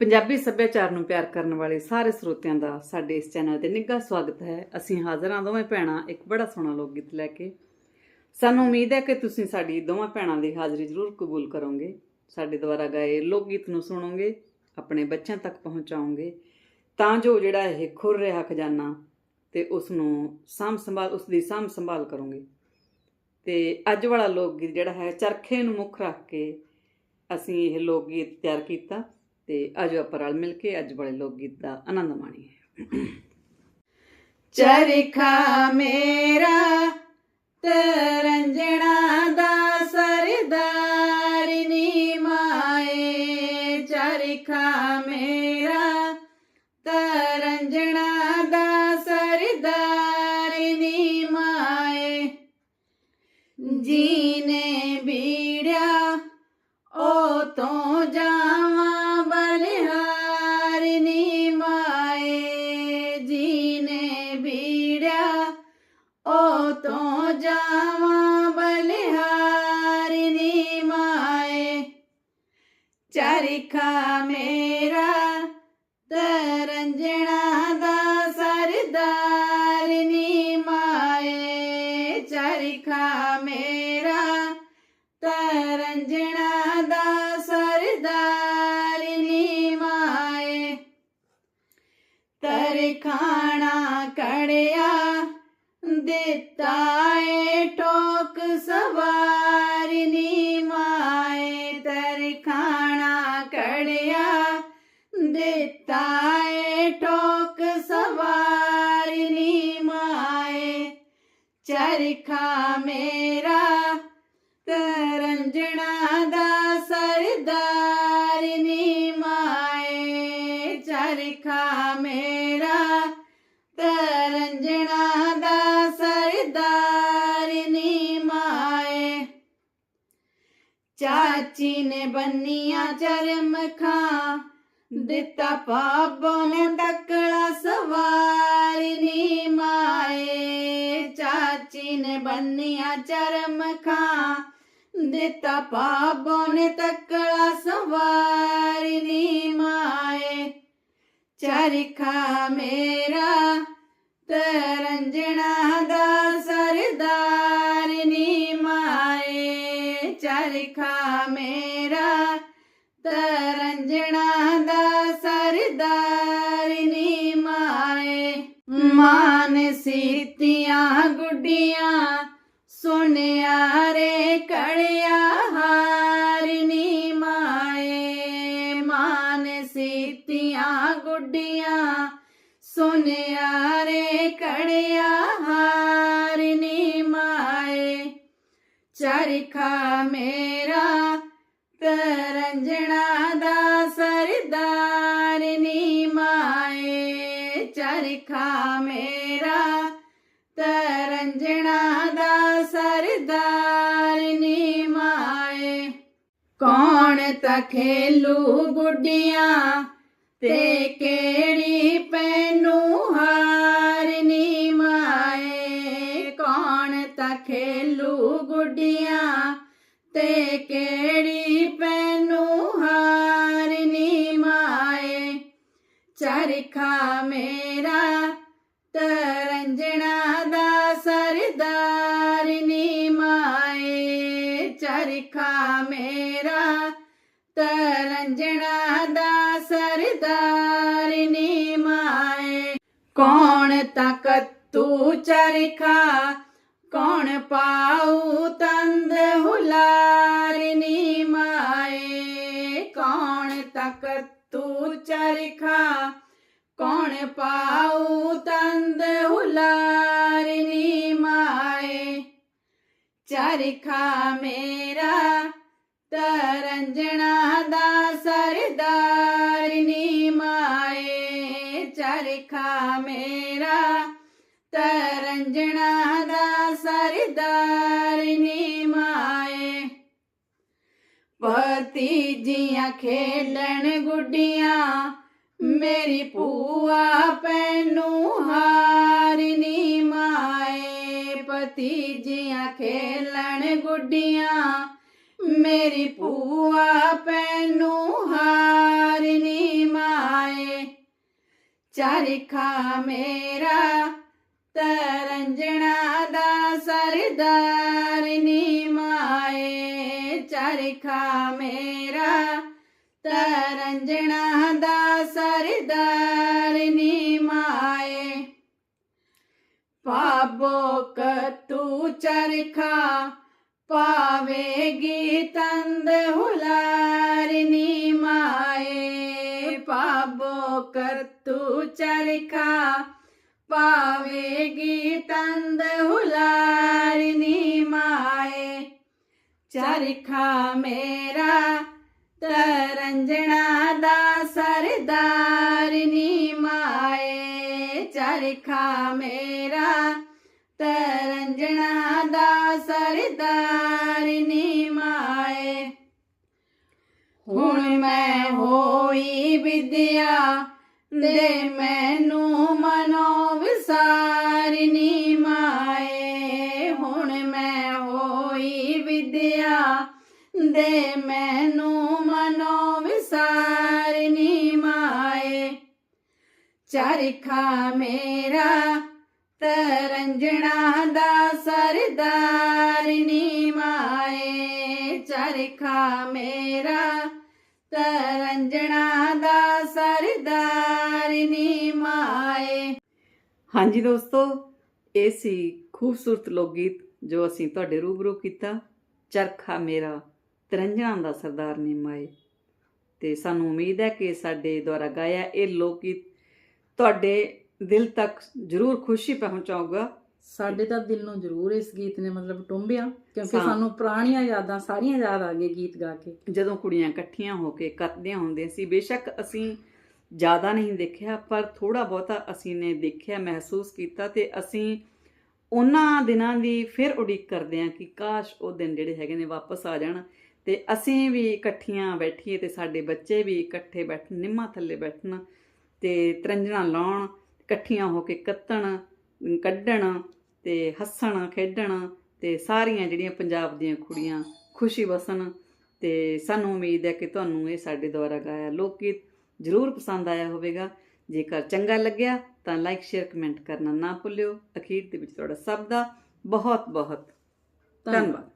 ਪੰਜਾਬੀ ਸੱਭਿਆਚਾਰ ਨੂੰ ਪਿਆਰ ਕਰਨ ਵਾਲੇ ਸਾਰੇ ਸਰੋਤਿਆਂ ਦਾ ਸਾਡੇ ਇਸ ਚੈਨਲ ਤੇ ਨਿੱਘਾ ਸਵਾਗਤ ਹੈ। ਅਸੀਂ ਹਾਜ਼ਰ ਹਾਂ ਦੋਵੇਂ ਭੈਣਾਂ ਇੱਕ ਬੜਾ ਸੋਹਣਾ ਲੋਕ ਗੀਤ ਲੈ ਕੇ। ਸਾਨੂੰ ਉਮੀਦ ਹੈ ਕਿ ਤੁਸੀਂ ਸਾਡੀ ਦੋਵਾਂ ਭੈਣਾਂ ਦੀ ਹਾਜ਼ਰੀ ਜ਼ਰੂਰ ਕਬੂਲ ਕਰੋਗੇ। ਸਾਡੇ ਦੁਆਰਾ ਗਾਏ ਲੋਕ ਗੀਤ ਨੂੰ ਸੁਣੋਗੇ, ਆਪਣੇ ਬੱਚਿਆਂ ਤੱਕ ਪਹੁੰਚਾਓਗੇ। ਤਾਂ ਜੋ ਜਿਹੜਾ ਇਹ ਖੁਰ ਰਿਹਾ ਖਜ਼ਾਨਾ ਤੇ ਉਸ ਨੂੰ ਸਾਂਭ ਸੰਭਾਲ ਉਸ ਦੀ ਸਾਂਭ ਸੰਭਾਲ ਕਰੋਗੇ। ਤੇ ਅੱਜ ਵਾਲਾ ਲੋਕ ਗੀਤ ਜਿਹੜਾ ਹੈ ਚਰਖੇ ਨੂੰ ਮੁੱਖ ਰੱਖ ਕੇ ਅਸੀਂ ਇਹ ਲੋਕ ਗੀਤ ਤਿਆਰ ਕੀਤਾ। ਤੇ ਆਜੋ ਆਪਾਂ ਰਲ ਮਿਲ ਕੇ ਅੱਜ ਵਾਲੇ ਲੋਕ ਗੀਤ ਦਾ ਆਨੰਦ ਮਾਣੀਏ। ਚਰਖਾ ਮੇਰਾ ਤਰੰਜਣਾ ਦਾ ਸਰਦਾਰ ਨੀ ਮਾਏ। ਚਰਖਾ ਮੇਰਾ ਤਰੰਜਣਾ ਦਾ ਸਰਦਾਰ ਨੀ ਮਾਏ। ਜੀਨੇ ਬੀੜਿਆ, ਉਹ ਤੋਂ ਜਾ ਚਰਖਾ ਮੇਰਾ ਤਰੰਜਣਾ ਦਾ ਸਰਦਾਰ ਨੀ ਮਾਏ। ਚਰਖਾ ਮੇਰਾ ਤਰੰਜਣਾ ਦਾ ਸਰਦਾਰ ਨੀ ਮਾਏ। ਤਰਖਾਣਾ ਕੜਿਆ ਦਿੱਤਾ ਏ ਠੋਕ ਸਵਾ ਤਰੰਜਣਾ ਦਾ ਸਰਦਾਰ ਨੀ ਮਾਏ। ਚਰਖਾ ਮੇਰਾ ਤਰੰਜਣਾ ਦਾ ਸਰਦਾਰ ਨੀ ਮਾਏ। ਚਾਚੀ ਨੇ ਬੰਨੀਆਂ ਚਰਮ ਚਰਮਖਾਂ ਦਿੱਤਾ ਪਾਪੋਂ ਨੇ ਤਕੜਾ ਸਵਾਰ ਨੀ ਮਾਏ। ਚਾਚੀ ਨੇ ਬੰਨੀਆਂ ਚਰਮਖਾਂ ਦਿੱਤਾ ਪਾਪੋਂ ਨੇ ਤਕੜਾ ਸਵਾਰ ਨੀ ਮਾਏ। ਚਰਖਾ ਮੇਰਾ ਤਰੰਜਣਾ ਦਾ ਸਰਦਾਰ ਨੀ ਮਾਏ। ਚਰਖਾ ਮੇਰਾ ਤਰੰਜਣਾ ਦਾ ਸਰਦਾਰ ਨੀ ਮਾਏ। ਮਾਨ ਸੀਤੀਆਂ ਗੁੱਡੀਆਂ ਸੁਨਿਆ ਰੇ, ਕੜਿਆ ਹਾਰਨੀ ਮਾਏ। ਮਾਨ ਸੀਤੀਆਂ ਗੁੱਡੀਆਂ ਸੁਨਿਆ ਰੇ, ਕੜਿਆ ਹਾਰਨੀ ਮਾਏ। ਚਰਖਾ ਮੇਰਾ ਤਰੰਜਣਾ ਕੌਣ ਤਖੇਲੂ ਗੁੱਡੀਆਂ ਤੇ ਕਿਹੜੀ ਪੈਨੂ ਹਾਰਨੀ ਮਾਏ? ਕੌਣ ਤਖੇਲੂ ਗੁੱਡੀਆਂ ਤੇ ਕਿਹੜੀ ਪੈਨੂ ਹਾਰਨੀ ਮਾਏ? ਚਰਖਾ ਮੇਰਾ ਤਰੰਜਣਾ ਤਰੰਜਣਾ ਦਾ ਸਰਦਾਰ ਨੀ ਮਾਏ। ਕੌਣ ਤਕਤ ਤੂੰ ਚਰਖਾ, ਕੌਣ ਪਾਉ ਤੰਦ ਹੁਲਾਰ ਨੀ ਮਾਏ। ਕੌਣ ਤਾਕਤ ਤੂੰ ਚਰਖਾ, ਕੌਣ ਪਾਉ ਤੰਦ ਹੁਲਾਰ ਨੀ ਮਾਏ। ਚਰਖਾ ਮੇਰਾ ਤਰੰਜਣਾ ਦਾ ਸਰਦਾਰ ਨੀ ਮਾਏ, ਚਰਖਾ ਮੇਰਾ। ਤਰੰਜਣਾ ਦਾ ਸਰਦਾਰ ਨੀ ਮਾਏ। ਭਤੀਜੀਆਂ ਖੇਡਣ ਗੁੱਡੀਆਂ, ਮੇਰੀ ਭੂਆ ਪੈਨੂ ਹਾਰ ਨੀ ਮਾਏ। ਭਤੀਜੀਆਂ ਖੇਲਣ ਗੁੱਡੀਆਂ ਮੇਰੀ ਭੂਆ ਪੈਨੂ ਹਾਰਨੀ ਮਾਏ। ਚਰਖਾ ਮੇਰਾ ਤਰੰਜਣਾ ਦਾ ਸਰਦਾਰਨੀ ਮਾਏ। ਚਰਖਾ ਮੇਰਾ ਤਰੰਜਣਾ ਦਾ ਸਰਦਾਰਨੀ ਮਾਏ। ਪਾਬੋ ਕਤੂ ਚਰਖਾ ਪਾਵੇਗੀ ਤੰਦ ਹੁਲਾਰਨੀ ਮਾਏ ਪਾਬੋ ਕਰਤੂ ਚਰਖਾ। ਪਾਵੇਗੀ ਤੰਦ ਹੁਲਾਰਨੀ ਮਾਏ, ਚਰਖਾ ਮੇਰਾ ਤਰੰਜਣਾ ਦਾ ਸਰਦਾਰਨੀ ਮਾਏ, ਚਰਖਾ ਮੇਰਾ ਤਰੰਜਣਾ ਦਾ ਸਰਦਾਰਨੀ ਮਾਏ। ਹੁਣ ਮੈਂ ਹੋਈ ਵਿਦਿਆ ਦੇ ਮੈਨੂੰ ਮਨੋ ਵਿਸਾਰਨੀ ਮਾਏ। ਹੁਣ ਮੈਂ ਹੋਈ ਵਿਦਿਆ ਦੇ ਮੈਨੂੰ ਮਨੋ ਵਿਸਾਰਨੀ ਮਾਏ। ਚਰਖਾ ਮੇਰਾ ਤਰੰਜਣਾ ਦਾ ਸਰਦਾਰਨੀ ਮਾਏ ਚਰਖਾ ਮੇਰਾ। ਤਰੰਜਣਾ ਦਾ ਸਰਦਾਰਨੀ ਮਾਏ। ਹਾਂਜੀ ਦੋਸਤੋ, ਇਹ ਸੀ ਖੂਬਸੂਰਤ ਲੋਕ ਗੀਤ ਜੋ ਅਸੀਂ ਤੁਹਾਡੇ ਰੂਬਰੂ ਕੀਤਾ ਚਰਖਾ ਮੇਰਾ, ਤਰੰਜਣਾ ਦਾ ਸਰਦਾਰਨੀ ਮਾਏ। ਤੇ ਸਾਨੂੰ ਉਮੀਦ ਹੈ ਕਿ ਸਾਡੇ ਦੁਆਰਾ ਗਾਇਆ ਇਹ ਲੋਕ ਗੀਤ ਤੁਹਾਡੇ ਦਿਲ ਤੱਕ ਜ਼ਰੂਰ ਖੁਸ਼ੀ ਪਹੁੰਚਾਊਗਾ। ਸਾਡੇ ਤਾਂ ਦਿਲ ਨੂੰ ਜ਼ਰੂਰ ਇਸ ਗੀਤ ਨੇ ਮਤਲਬ ਟੁੰਬਿਆ ਕਿਉਂਕਿ ਸਾਨੂੰ ਪੁਰਾਣੀਆਂ ਯਾਦਾਂ ਸਾਰੀਆਂ ਯਾਦ ਆ ਗਈਆਂ ਗੀਤ ਗਾ ਕੇ। ਜਦੋਂ ਕੁੜੀਆਂ ਇਕੱਠੀਆਂ ਹੋ ਕੇ ਕੱਤਦੀਆਂ ਹੁੰਦੀਆਂ ਸੀ ਬੇਸ਼ੱਕ ਅਸੀਂ ਜ਼ਿਆਦਾ ਨਹੀਂ ਦੇਖਿਆ ਪਰ ਥੋੜਾ ਬਹੁਤਾ ਅਸੀਂ ਨੇ ਦੇਖਿਆ ਮਹਿਸੂਸ ਕੀਤਾ ਤੇ ਅਸੀਂ ਉਹਨਾਂ ਦਿਨਾਂ ਦੀ ਫਿਰ ਉਡੀਕ ਕਰਦੇ ਹਾਂ ਕਿ ਕਾਸ਼ ਉਹ ਦਿਨ ਜਿਹੜੇ ਹੈਗੇ ਨੇ ਵਾਪਸ ਆ ਜਾਣ। ਤੇ ਅਸੀਂ ਵੀ ਇਕੱਠੀਆਂ ਬੈਠੀਏ ਤੇ ਸਾਡੇ ਬੱਚੇ ਵੀ ਇਕੱਠੇ ਬੈਠਣ ਨਿੰਮਾਂ ਥੱਲੇ ਬੈਠਣ ਤੇ ਤਰੰਜਣਾ ਲਾਉਣ ਇਕੱਠੀਆਂ ਹੋ ਕੇ ਕੱਤਣ, ਕੱਢਣ ਤੇ ਹੱਸਣ, ਖੇਡਣ ਤੇ ਸਾਰੀਆਂ ਜਿਹੜੀਆਂ ਪੰਜਾਬ ਦੀਆਂ ਕੁੜੀਆਂ ਖੁਸ਼ੀ ਵਸਣ ਤੇ ਸਾਨੂੰ ਉਮੀਦ ਹੈ ਕਿ ਤੁਹਾਨੂੰ ਇਹ ਸਾਡੇ ਦੁਆਰਾ ਗਾਇਆ ਲੋਕ ਗੀਤ ਜ਼ਰੂਰ ਪਸੰਦ ਆਇਆ ਹੋਵੇਗਾ। ਜੇਕਰ ਚੰਗਾ ਲੱਗਿਆ ਤਾਂ ਲਾਈਕ ਸ਼ੇਅਰ ਕਮੈਂਟ ਕਰਨਾ ਨਾ ਭੁੱਲਿਓ। ਅਖੀਰ ਦੇ ਵਿੱਚ ਤੁਹਾਡਾ ਸਭ ਦਾ ਬਹੁਤ ਬਹੁਤ ਧੰਨਵਾਦ।